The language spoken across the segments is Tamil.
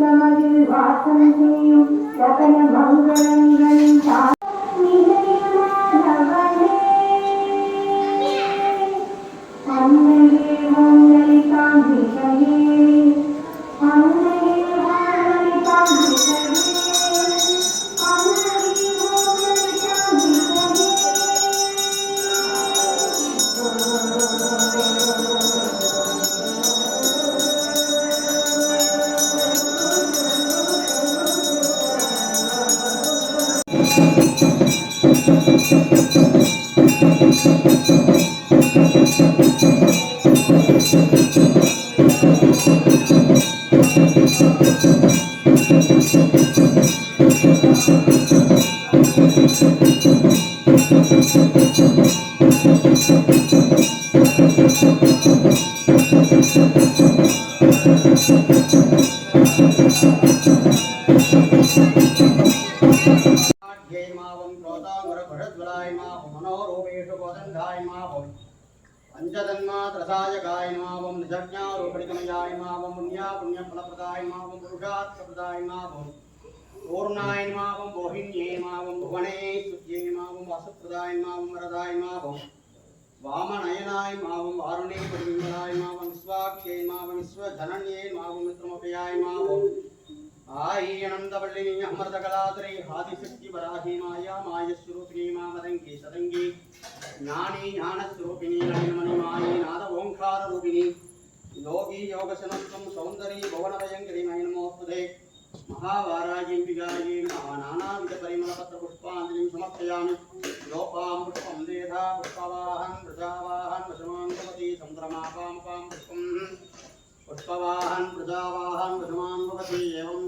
வாசம் செய்யும் சகல மங்களங்கள் Thank you. त्रसायमावम् पञ्चतन्मात्रसायकायमावम् निजज्ञारूपरिकमयायमावम् पुण्या पुण्यफलप्रदायमावम् पुरुषार्थप्रदायमावम् पूर्णायमावम् मोहिन्येमावम् भुवनेश्वर्येमावम् वासप्रदायमावम् वरदायमावम् वामनयनायमावम् वारुणे परिमलायमावम् विश्वाक्षेयमावम् विश्वधनन्येमावम् मित्रमपयायमावम् ஆயினந்தவள்ளி அமிர்த கலாதிரை ஆதிசக்தி வராகி மாயா மாயஸ்வரூபிணி மாமதங்கி சதங்கி. ஞானி ஞானஸ்வரூபிணி நளினமணி மாயி நாத ஓங்கார ரூபிணி. யோகி யோகசனத்துவம் சௌந்தரி பவனவயங்கிரி நயனமோஸ்தே மகாவாராகிம்பிகாயி நானாவித பரிமளபத்திர புஷ்பாஞ்சலிம் சமர்ப்பயாமி. லோபாம் புஷ்பம் தேதா புஷ்பவாஹன் பிரஜாவாஹன் வசமாங்கவதி சந்திரமாபாம் பாம் புஷ்பம். புஷ்பவாஹன் பிரஜாவாஹன் வசமாங்கவதி ஏவம்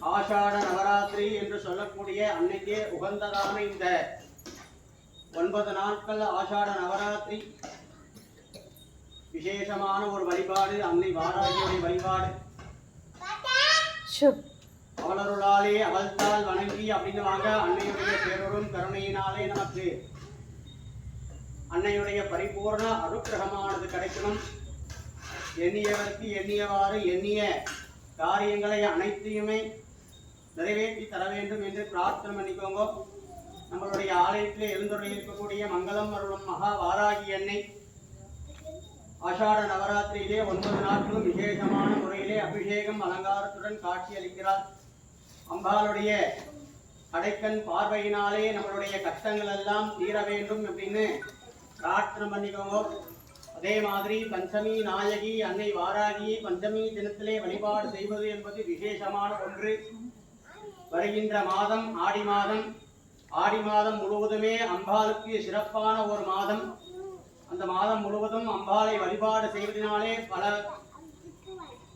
ஆஷாட நவராத்திரி என்று சொல்லக்கூடிய அன்னைக்கே உகந்ததான இந்த ஒன்பது நாட்கள் ஆஷாட நவராத்திரி. விசேஷமான ஒரு வழிபாடு அன்னை வாராகியுடைய வழிபாடு. அவளருளாலே அவள்தால் வணங்கி அப்படின்னு வாங்க அன்னையுடைய பேரொரும் கருணையினாலே நமக்கு அன்னையுடைய பரிபூர்ண அனுக்கிரகமானது கிடைக்கணும். எண்ணியவருக்கு எண்ணியவாறு எண்ணிய காரியங்களை அனைத்தையுமே நிறைவேற்றி தர வேண்டும் என்று பிரார்த்தனை பண்ணிக்கோங்க. நம்மளுடைய ஆலயத்தில் எழுந்துள்ள இருக்கக்கூடிய மங்களம் அருளும் மகா வாராகி எண்ணெய் ஆஷாட நவராத்திரியிலே ஒன்பது நாட்களும் விசேஷமான முறையிலே அபிஷேகம் அலங்காரத்துடன் காட்சி அளிக்கிறார். அம்பாளுடைய கடைக்கண் பார்வையினாலே நம்மளுடைய கஷ்டங்கள் எல்லாம் தீர வேண்டும் அப்படின்னு பிரார்த்தனை பண்ணிக்கோங்க. அதே மாதிரி பஞ்சமி நாயகி அன்னை வாராகி பஞ்சமி தினத்திலே வழிபாடு செய்வது என்பது விசேஷமான ஒன்று. வருகின்ற மாதம் ஆடி மாதம் ஆடி மாதம் முழுவதுமே அம்பாளுக்கு சிறப்பான ஒரு மாதம். அந்த மாதம் முழுவதும் அம்பாளை வழிபாடு செய்வதனாலே பல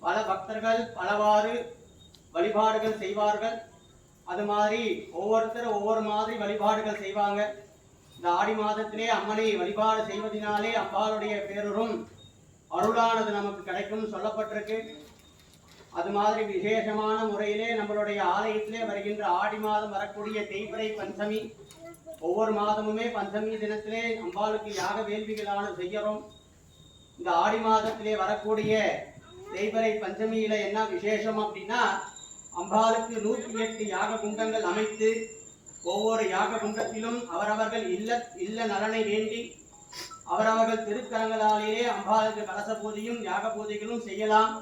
பல பக்தர்கள் பலவாறு வழிபாடுகள் செய்வார்கள். அது மாதிரி ஒவ்வொருத்தர் ஒவ்வொரு மாதிரி வழிபாடுகள் செய்வாங்க. இந்த ஆடி மாதத்திலே அம்மனை வழிபாடு செய்வதனாலே அம்பாளுடைய பேரரும் அருளானது நமக்கு கிடைக்கும் சொல்லப்பட்டிருக்கு. அது மாதிரி விசேஷமான முறையிலே நம்மளுடைய ஆலயத்திலே வருகின்ற ஆடி மாதம் வரக்கூடிய தேய்பிறை பஞ்சமி ஒவ்வொரு மாதமுமே பஞ்சமி தினத்திலே அம்பாளுக்கு யாக வேள்விகளான செய்யறோம். இந்த ஆடி மாதத்திலே வரக்கூடிய தேய்பிறை பஞ்சமியில என்ன விசேஷம் அப்படின்னா அம்பாளுக்கு நூற்றி எட்டு யாக குண்டங்கள் அமைத்து ஒவ்வொரு யாக குண்டத்திலும் அவரவர்கள் இல்ல இல்ல நலனை வேண்டி அவரவர்கள் திருக்கரங்களாலேயே அம்பாளுக்கு கலச பூஜையும் யாக பூஜைகளும் செய்யலாம்.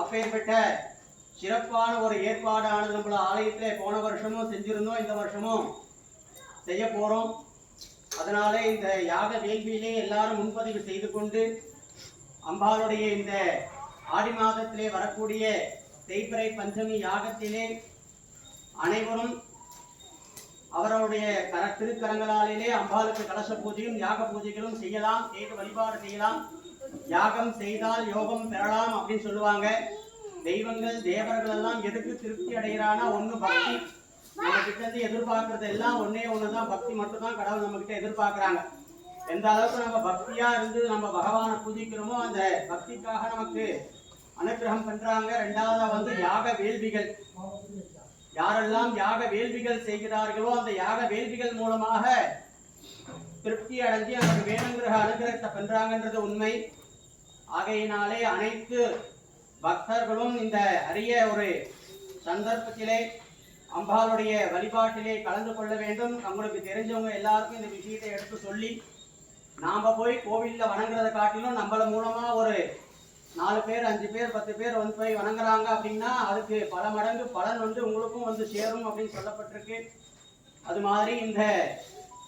அப்பேற்பட்ட சிறப்பான ஒரு ஏற்பாடானது நம்மள ஆலயத்திலே போன வருஷமும் செஞ்சிருந்தோம் இந்த வருஷமும் செய்ய போகிறோம் அதனால இந்த யாக வேள்வியிலே எல்லாரும் முன்பதிவு செய்து கொண்டு அம்பாளுடைய இந்த ஆடி மாதத்திலே வரக்கூடிய தேய்பிறை பஞ்சமி யாகத்திலே அனைவரும் அவர்களுடைய கர திருக்கரங்களாலே அம்பாளுக்கு கலச பூஜையும் யாக பூஜைகளும் செய்யலாம் செய்து வழிபாடு செய்யலாம். யாகம் செய்தால் யோகம் பெறலாம் அப்படின்னு சொல்லுவாங்க. தெய்வங்கள் தேவர்கள் எல்லாம் எதுக்கு திருப்தி அடைகிறானா? ஒண்ணு பக்தி. நம்ம கிட்ட இருந்து எதிர்பார்க்கறது எல்லாம் ஒன்னே ஒண்ணுதான். பக்தி மட்டும் தான் கடவுள் நம்ம கிட்ட எதிர்பார்க்கறாங்க. எந்த அளவுக்கு நம்ம பக்தியா இருந்து நம்ம பகவானை பூஜிக்கிறோமோ அந்த பக்திக்காக நமக்கு அனுகிரகம் பண்றாங்க. ரெண்டாவதா வந்து யாக வேள்விகள். யாரெல்லாம் யாக வேள்விகள் செய்கிறார்களோ அந்த யாக வேள்விகள் மூலமாக திருப்தி அடைஞ்சு அவங்க வேணுங்கிற அனுகிரகத்தை பண்றாங்கன்றது உண்மை. ஆகையினாலே அனைத்து பக்தர்களும் இந்த அரிய ஒரு சந்தர்ப்பத்திலே அம்பாளுடைய வழிபாட்டிலே கலந்து கொள்ள வேண்டும். நம்மளுக்கு தெரிஞ்சவங்க எல்லாருக்கும் இந்த விஷயத்தை எடுத்து சொல்லி நாம போய் கோவில்ல வணங்குறதை காட்டிலும் நம்மள மூலமா ஒரு நாலு பேர் அஞ்சு பேர் பத்து பேர் வந்து போய் வணங்குறாங்க அப்படின்னா அதுக்கு பல மடங்கு பலன் வந்து உங்களுக்கும் வந்து சேரும் அப்படின்னு சொல்லப்பட்டிருக்கு. அது மாதிரி இந்த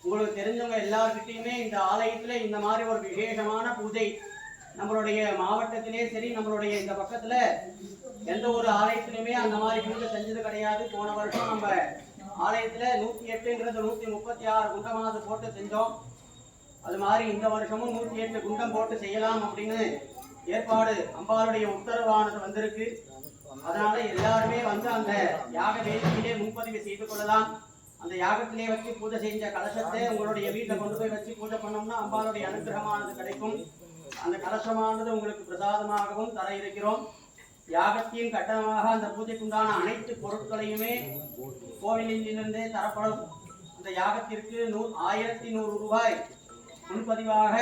உங்களுக்கு தெரிஞ்சவங்க எல்லார்கிட்டயுமே இந்த ஆலயத்துல இந்த மாதிரி ஒரு விசேஷமான பூஜை நம்மளுடைய மாவட்டத்திலே சரி நம்மளுடைய இந்த பக்கத்துல எந்த ஒரு ஆலயத்திலுமே அந்த மாதிரி பூஜை செஞ்சது கிடையாது. போன வருஷம் நம்ம ஆலயத்துல நூத்தி எட்டுங்கிறது நூத்தி முப்பத்தி ஆறு குண்டமாவது போட்டு செஞ்சோம். அது மாதிரி இந்த வருஷமும் நூத்தி எட்டு குண்டம் போட்டு செய்யலாம் அப்படின்னு ஏற்பாடு அம்பாளுடைய உத்தரவானது வந்திருக்கு. அதனால எல்லாருமே வந்து அந்த யாக வேதியிலே முன்பதிவு செய்து கொள்ளலாம். அந்த யாகத்திலே வச்சு பூஜை செஞ்ச கலசத்தை உங்களுடைய வீட்டில் கொண்டு போய் வச்சு பூஜை பண்ணோம்னா அம்பாளுடைய அனுகிரகமானது கிடைக்கும். அந்த கலசமானது உங்களுக்கு பிரசாதமாகவும் தர இருக்கிறோம். யாகத்தையும் கட்டணமாக அந்த பூஜைக்குண்டான அனைத்து பொருட்களையுமே கோவிலிலிருந்தே தரப்படும். அந்த யாகத்திற்கு நூ ஆயிரத்தி நூறு ரூபாய் முன்பதிவாக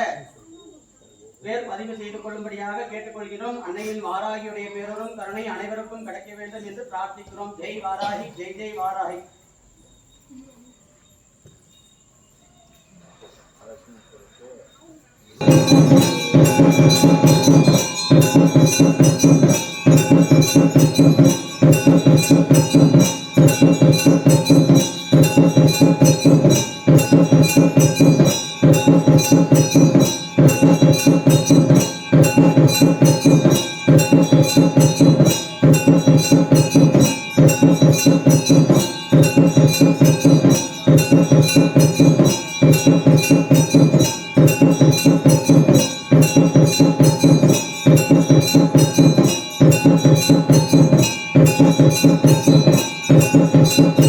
பேர் பதிவு செய்து கொள்ளும்படியாக கேட்டுக்கொள்கிறோம். அன்னையின் வாராகியுடைய பேரரும் கருணை அனைவருக்கும் கிடைக்க வேண்டும் என்று பிரார்த்திக்கிறோம். ஜெய் வாராகி ஜெய் ஜெய் வாராகி. Thank Thank